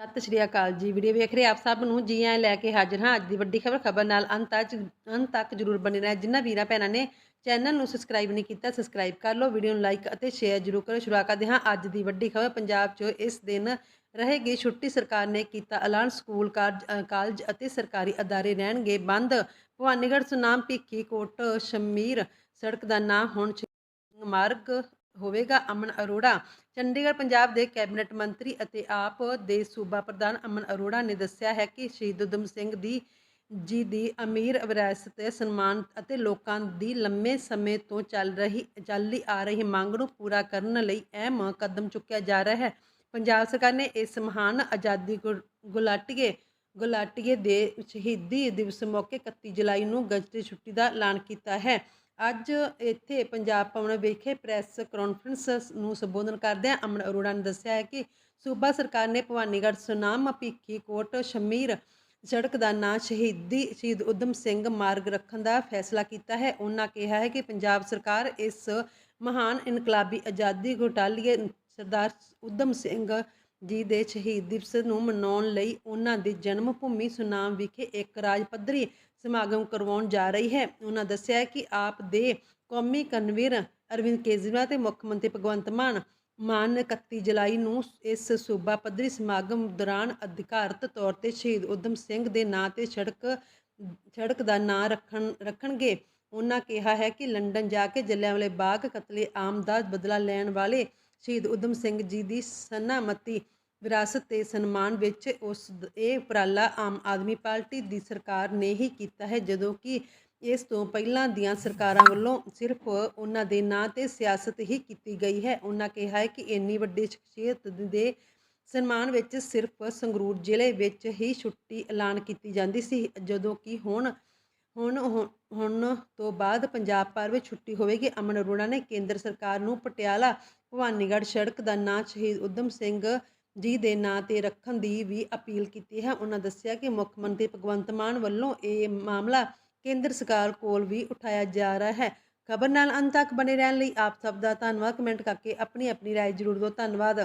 ਸਤਿ ਸ਼੍ਰੀ ਅਕਾਲ ਜੀ। ਵੀਡੀਓ ਵੇਖ ਰਹੇ ਆਪ ਸਭ ਨੂੰ ਜੀ ਆਇਆਂ ਲੈ ਕੇ ਹਾਜ਼ਰ ਹਾਂ। ਅੱਜ ਦੀ ਵੱਡੀ ਖਬਰ ਖਬਰ ਨਾਲ ਅੰਤ ਤੱਕ ਅੰਤ ਤੱਕ ਜਰੂਰ ਬਣੇ ਰਹਿ ਜਿਨ੍ਹਾਂ ਵੀਰਾਂ ਭੈਣਾਂ ਨੇ ਚੈਨਲ ਨੂੰ ਸਬਸਕ੍ਰਾਈਬ ਨਹੀਂ ਕੀਤਾ ਸਬਸਕ੍ਰਾਈਬ ਕਰ ਲਓ। ਵੀਡੀਓ ਨੂੰ ਲਾਈਕ ਅਤੇ ਸ਼ੇਅਰ ਜਰੂਰ ਕਰੋ। ਸ਼ੁਰੂਆਤ ਕਰਦੇ ਹਾਂ ਅੱਜ ਦੀ ਵੱਡੀ ਖਬਰ। ਪੰਜਾਬ 'ਚ ਇਸ ਦਿਨ ਰਹੇਗੀ ਛੁੱਟੀ। ਸਰਕਾਰ ਨੇ ਕੀਤਾ ਐਲਾਨ। ਸਕੂਲ, ਕਾਰਜ ਕਾਲਜ ਅਤੇ ਸਰਕਾਰੀ ਅਦਾਰੇ ਰਹਿਣਗੇ ਬੰਦ। ਭਵਾਨੀਗੜ੍ਹ ਸੁਨਾਮ ਭਿੱਖੀ ਕੋਟ ਸ਼ਮੀਰ ਸੜਕ ਦਾ ਨਾਂ ਹੁਣ ਮਾਰਗ ਹੋਵੇਗਾ ਅਮਨ ਅਰੋੜਾ। ਚੰਡੀਗੜ੍ਹ ਪੰਜਾਬ ਦੇ ਕੈਬਨਿਟ ਮੰਤਰੀ ਅਤੇ ਆਪ ਦੇ ਸੂਬਾ ਪ੍ਰਧਾਨ ਅਮਨ ਅਰੋੜਾ ਨੇ ਦੱਸਿਆ ਹੈ ਕਿ ਸ਼ਹੀਦ ਉਦਮ ਸਿੰਘ ਦੀ ਜੀ ਦੀ ਅਮੀਰ ਵਿਰਾਸਤ ਤੇ ਸਨਮਾਨ ਅਤੇ ਲੋਕਾਂ ਦੀ ਲੰਮੇ ਸਮੇਂ ਤੋਂ ਚੱਲ ਰਹੀ ਚੱਲੀ ਆ ਰਹੀ ਮੰਗ ਨੂੰ ਪੂਰਾ ਕਰਨ ਲਈ ਅਹਿਮ ਕਦਮ ਚੁੱਕਿਆ ਜਾ ਰਿਹਾ ਹੈ। ਪੰਜਾਬ ਸਰਕਾਰ ਨੇ ਇਸ ਮਹਾਨ ਆਜ਼ਾਦੀ ਗੁ- ਗੁਲਾਟੀਏ ਗੁਲਾਟੀਏ ਦੇ ਸ਼ਹੀਦੀ ਦਿਵਸ ਮੌਕੇ 31 ਜੁਲਾਈ ਨੂੰ ਗਜ਼ਟੀ ਛੁੱਟੀ ਦਾ ਐਲਾਨ ਕੀਤਾ ਹੈ। ਅੱਜ ਇੱਥੇ ਪੰਜਾਬ ਭਵਨ ਵਿਖੇ ਪ੍ਰੈਸ ਕਾਨਫਰੰਸ ਨੂੰ ਸੰਬੋਧਨ ਕਰਦਿਆਂ ਅਮਨ ਅਰੋੜਾ ਨੇ ਦੱਸਿਆ ਹੈ ਕਿ ਸੂਬਾ ਸਰਕਾਰ ਨੇ ਭਵਾਨੀਗੜ੍ਹ ਸੁਨਾਮ ਭਿੱਖੀ ਕੋਟ ਸ਼ਮੀਰ ਸੜਕ ਦਾ ਨਾਂ ਸ਼ਹੀਦੀ, ਸ਼ਹੀਦ ਉਦਮ ਸਿੰਘ ਮਾਰਗ ਰੱਖਣ ਦਾ ਫੈਸਲਾ ਕੀਤਾ ਹੈ। ਉਹਨਾਂ ਕਿਹਾ ਹੈ ਕਿ ਪੰਜਾਬ ਸਰਕਾਰ ਇਸ ਮਹਾਨ ਇਨਕਲਾਬੀ ਆਜ਼ਾਦੀ ਘੁਟਾਲੀਏ ਸਰਦਾਰ ਉਦਮ ਸਿੰਘ ਜੀ ਦੇ ਸ਼ਹੀਦ ਦਿਵਸ ਨੂੰ ਮਨਾਉਣ ਲਈ ਉਹਨਾਂ ਦੀ ਜਨਮ ਭੂਮੀ ਸੁਨਾਮ ਵਿਖੇ ਇੱਕ ਰਾਜ ਪੱਧਰੀ ਸਮਾਗਮ ਕਰਵਾਉਣ ਜਾ ਰਹੀ ਹੈ। ਉਹਨਾਂ ਦੱਸਿਆ ਕਿ ਆਪ ਦੇ ਕੌਮੀ ਕਨਵੀਨਰ ਅਰਵਿੰਦ ਕੇਜਰੀਵਾਲ ਤੇ ਮੁੱਖ ਮੰਤਰੀ ਭਗਵੰਤ ਮਾਨ ਮਾਨ 31 ਜੁਲਾਈ ਨੂੰ ਇਸ ਸੂਬਾ ਪੱਧਰੀ ਸਮਾਗਮ ਦੌਰਾਨ ਅਧਿਕਾਰਤ ਤੌਰ ਤੇ ਸ਼ਹੀਦ ਉਦਮ ਸਿੰਘ ਦੇ ਨਾਂ ਤੇ ਸੜਕ ਸੜਕ ਦਾ ਨਾਂ ਰੱਖਣ, ਰੱਖਣਗੇ। ਉਹਨਾਂ ਕਿਹਾ ਹੈ ਕਿ ਲੰਡਨ ਜਾ ਕੇ ਜਲਿਆਂਵਾਲੇ ਬਾਗ ਕਤਲੇ ਆਮ ਦਾ ਬਦਲਾ ਲੈਣ ਵਾਲੇ ਸ਼ਹੀਦ ਉਦਮ ਸਿੰਘ ਜੀ ਦੀ ਸਨਾਮਤੀ ਵਿਰਾਸਤ ਤੇ ਸਨਮਾਨ ਵਿੱਚ ਉਸ ਇਹ ਉਪਰਾਲਾ ਆਮ ਆਦਮੀ ਪਾਰਟੀ ਦੀ ਸਰਕਾਰ ਨੇ ਹੀ ਕੀਤਾ ਹੈ, ਜਦੋਂ ਕਿ ਇਸ ਤੋਂ ਪਹਿਲਾਂ ਦੀਆਂ ਸਰਕਾਰਾਂ ਵੱਲੋਂ ਸਿਰਫ ਉਹਨਾਂ ਦੇ ਨਾਂ ਤੇ ਸਿਆਸਤ ਹੀ ਕੀਤੀ ਗਈ ਹੈ। ਉਹਨਾਂ ਕਿਹਾ ਹੈ ਕਿ ਇੰਨੀ ਵੱਡੀ ਸ਼ਖਸੀਅਤ ਦੇ ਸਨਮਾਨ ਵਿੱਚ ਸਿਰਫ ਸੰਗਰੂਰ ਜ਼ਿਲ੍ਹੇ ਵਿੱਚ ਹੀ ਛੁੱਟੀ ਐਲਾਨ ਕੀਤੀ ਜਾਂਦੀ ਸੀ, ਜਦੋਂ ਕਿ ਹੁਣ, ਹੁਣ- ਹੁਣ ਤੋਂ ਬਾਅਦ ਪੰਜਾਬ ਭਰ ਵਿੱਚ ਛੁੱਟੀ ਹੋਵੇਗੀ। ਅਮਨ ਅਰੋੜਾ ਨੇ ਕੇਂਦਰ ਸਰਕਾਰ ਨੂੰ ਪਟਿਆਲਾ ਭਵਾਨੀਗੜ੍ਹ ਸੜਕ ਦਾ ਨਾਂ ਸ਼ਹੀਦ ਉਦਮ ਸਿੰਘ ਜੀ ਦੇ ਨਾਂ ਤੇ ਰੱਖਣ ਦੀ ਵੀ ਅਪੀਲ ਕੀਤੀ ਹੈ। ਉਹਨਾਂ ਦੱਸਿਆ ਕਿ ਮੁੱਖ ਮੰਤਰੀ ਭਗਵੰਤ ਮਾਨ ਵੱਲੋਂ ਇਹ ਮਾਮਲਾ ਕੇਂਦਰ ਸਰਕਾਰ ਕੋਲ ਵੀ ਉਠਾਇਆ ਜਾ ਰਿਹਾ ਹੈ। ਖਬਰ ਨਾਲ ਅੰਤ ਤੱਕ ਬਣੇ ਰਹਿਣ ਲਈ ਆਪ ਸਭ ਦਾ ਧੰਨਵਾਦ। ਕਮੈਂਟ ਕਰਕੇ ਆਪਣੀ ਆਪਣੀ ਰਾਏ ਜ਼ਰੂਰ ਦਿਓ। ਧੰਨਵਾਦ।